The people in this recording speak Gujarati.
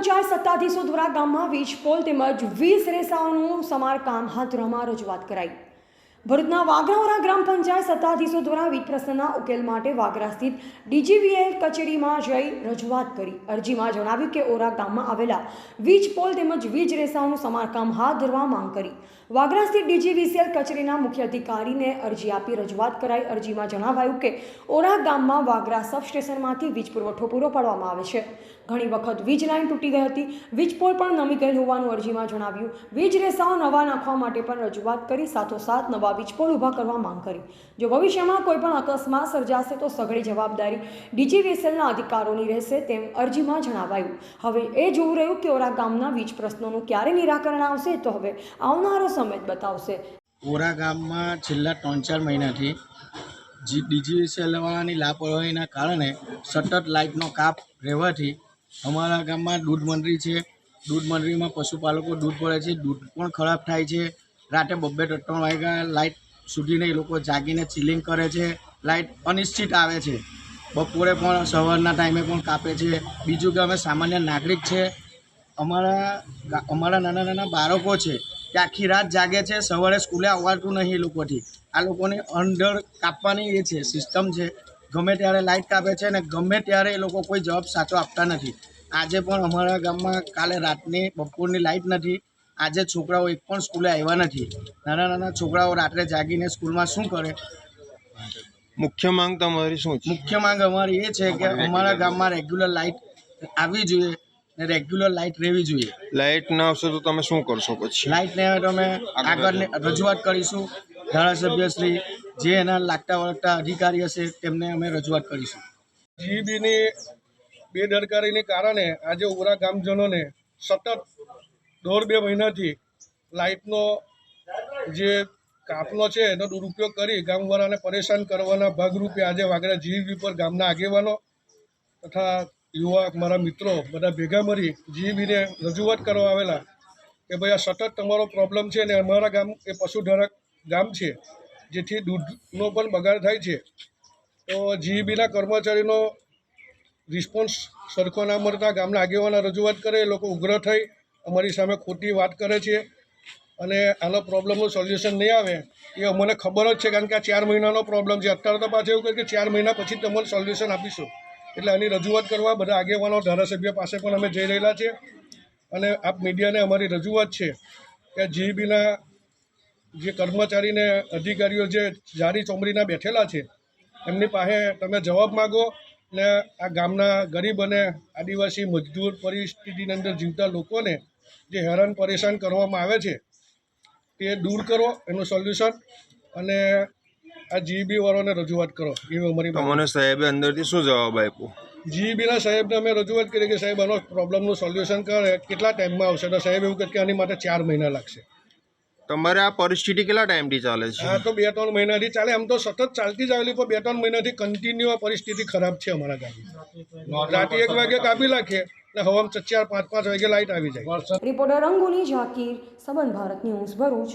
પંચાયત સત્તાધીશો દ્વારા ગામમાં વીજ પોલ તેમજ વીજ રેસાઓનું સમારકામ હાથ ધરવામાં રજૂઆત કરાઈ. ભરૂચના વાગરાઓરા ગ્રામ પંચાયત સત્તાધીશો દ્વારા વીજ પ્રશ્નના ઉકેલ માટે વાગરા સ્થિત ડીજીવીએલ કચેરીમાં જઈ રજૂઆત કરી. અરજીમાં જણાવ્યું કે ઓરા ગામમાં આવેલા વીજ પોલ તેમજ વીજ રેસાઓનું સમારકામ હાથ ધરવા માંગ કરી. વાગરા સ્થિત ડીજીવીસીએલ કચેરીના મુખ્ય અધિકારીને અરજી આપી રજૂઆત કરાઈ. અરજીમાં જણાવાયું કે ઓરા ગામમાં વાગરા સબસ્ટેશનમાંથી વીજ પુરવઠો પૂરો પાડવામાં આવે છે. ઘણી વખત વીજ લાઇન તૂટી ગઈ હતી. વીજ પોલ પણ નમી ગયેલ હોવાનું અરજીમાં જણાવ્યું. વીજ રેસાઓ નવા નાખવા માટે પણ રજૂઆત કરી. સાથોસાથ નવા વીજ પણ ઊભા કરવા માંગ કરી. જો ભવિષ્યમાં કોઈપણ અકસ્માત સર્જાશે તો સઘળી જવાબદારી ડીજીવીએસએલના અધિકારોની રહેશે તેમ અરજીમાં જણાવાયું. હવે એ જોવું રહ્યું કે ઓરા ગામના વીજ પ્રશ્નોનું ક્યારે નિરાકરણ આવશે તો હવે આવનારો સમય બતાવશે. ઓરા ગામમાં છેલ્લા ત્રણ ચાર મહિનાથી જી ડીજીવીસીએલવાળાની લાપરવાહીના કારણે સતત લાઇટનો કાપ રહેવાથી અમારા ગામમાં દૂધ મંડળી છે. દૂધ મંડળીમાં પશુપાલકો દૂધ પડે છે. દૂધ પણ ખરાબ થાય છે. રાતે બબ્બે ત્રણ વાગ્યા લાઇટ સુધીને એ લોકો જાગીને ચિલિંગ કરે છે. લાઇટ અનિશ્ચિત આવે છે. બપોરે પણ, સવારના ટાઈમે પણ કાપે છે. બીજું કે અમે સામાન્ય નાગરિક છે. અમારા અમારા નાના નાના બાળકો છે કે આખી રાત જાગે છે, સવારે સ્કૂલે આવવાતું નહીં એ લોકોથી. આ લોકોની અંદર કાપવાની એ છે સિસ્ટમ છે. ગમે ત્યારે લાઇટ કાપે છે અને ગમે ત્યારે એ લોકો કોઈ જવાબ સાચો આપતા નથી. આજે પણ અમારા ગામમાં કાલે રાતની બપોરની લાઇટ નથી. આજે છોકરાઓ એક પણ સ્કૂલે આવ્યા નથી. નાના નાના છોકરાઓ રાત્રે જાગીને સ્કૂલમાં શું કરે? મુખ્ય માંગ તમારી શું છે? મુખ્ય માંગ અમારી એ છે કે અમારા ગામમાં રેગ્યુલર લાઇટ આવવી જોઈએ ને રેગ્યુલર લાઇટ રહેવી જોઈએ. લાઇટ ના આવશે તો તમે શું કરશો પછી? લાઇટને હવે તમે આગળ રજૂઆત કરીશું. ધારાસભ્યશ્રી જે એના લાગતા વળગતા અધિકારી હશે તેમને અમે રજૂઆત કરીશું. જીબીની બેદરકારીને કારણે આજે ઉરા ગામજનોને સતત દોઢ બે મહિનાથી લાઇટનો જે કાફલો છે, એનો દુરુપયોગ કરી ગામવાળાને પરેશાન કરવાના ભાગરૂપે આજે વાગડા જીબી પર ગામના આગેવાનો તથા યુવા મારા મિત્રો બધા ભેગા મળી જીબીને રજૂઆત કરવા આવેલા કે ભાઈ આ સતત તમારો પ્રોબ્લેમ છે ને અમારા ગામ એ પશુધારક ગામ છે, જેથી દૂધનો પણ બગાડ થાય છે. તો જીબીના કર્મચારીનો રિસ્પોન્સ સરખો ના મળતા ગામના આગેવાના રજૂઆત કરે, એ લોકો ઉગ્ર થઈ અમારી સામે ખોટી વાત કરે છે અને આનો પ્રોબ્લેમનું સોલ્યુશન નહીં આવે, એ અમને ખબર જ છે કારણ કે આ ચાર મહિનાનો પ્રોબ્લેમ છે. અત્યારે તો પાછું એવું કહે કે ચાર મહિના પછી તમને સોલ્યુશન આપીશું. એટલે આની રજૂઆત કરવા બધા આગેવાનો, ધારાસભ્ય પાસે પણ અમે જઈ રહેલા છીએ અને આપ મીડિયાને અમારી રજૂઆત છે કે જીબીના જે કર્મચારીને અધિકારીઓ જે જારી ચોમડીના બેઠેલા છે, એમની પાસે તમે જવાબ માગો ને આ ગામના ગરીબ અને આદિવાસી મજદૂર પરિસ્થિતિની અંદર જીવતા લોકોને જે હેરાન પરેશાન કરવામાં આવે છે તે દૂર કરો એનું સોલ્યુશન અને આ જીબી વાળાને રજૂઆત કરો. એવી અમારી મને સાહેબે અંદરથી શું જવાબ આપ્યો? જીબીના સાહેબને અમે રજૂઆત કરી કે સાહેબ આનો પ્રોબ્લેમનું સોલ્યુશન કરે કેટલા ટાઈમમાં આવશે? તો સાહેબ એવું કહે કે આની માટે ચાર મહિના લાગશે. તમારે આ પરિસ્થિતિ કેટલા ટાઈમથી ચાલે છે? હા તો બે ત્રણ મહિનાથી ચાલે. આમ તો સતત ચાલતી જ આવેલી પણ બે ત્રણ મહિનાથી કન્ટિન્યુ આ પરિસ્થિતિ ખરાબ છે અમારા ગામની. રાતે એક વાગે કાપી નાખે ને હવામાં ચાર પાંચ પાંચ વાગે લાઇટ આવી જાય. Reporter Rangooni Zakir Saban Bharat news Bharuch.